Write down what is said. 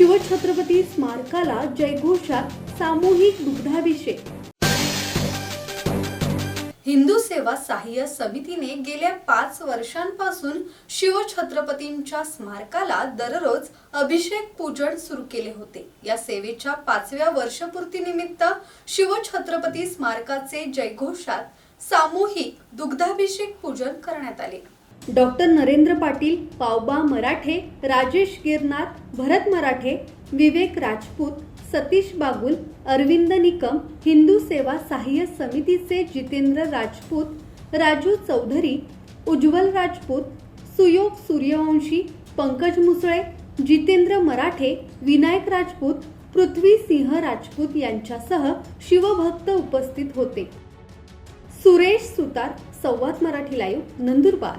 शिवछत्रपती स्मारकाला जयघोषात सामूहिक दुग्धाभिषेक. हिंदू सेवा सहाय्य समितीने गेल्या पाच वर्षांपासून शिवछत्रपतींच्या स्मारकाला दररोज अभिषेक पूजन सुरू केले होते. या सेवेच्या पाचव्या वर्षपूर्तीनिमित्त शिवछत्रपती स्मारकाचे जयघोषात सामूहिक दुग्धाभिषेक पूजन करण्यात आले. डॉक्टर नरेंद्र पाटील पावबा मराठे राजेश गिरनार भरत मराठे विवेक राजपूत सतीश बागुल अरविंद निकम हिंदू सेवा सहाय्य समितीचे जितेंद्र राजपूत राजू चौधरी उज्ज्वल राजपूत सुयोग सूर्यवंशी पंकज मुसळे जितेंद्र मराठे विनायक राजपूत पृथ्वी सिंह राजपूत यांच्यासह शिवभक्त उपस्थित होते. सुरेश सुतार संवाद मराठी लाईव्ह नंदुरबार.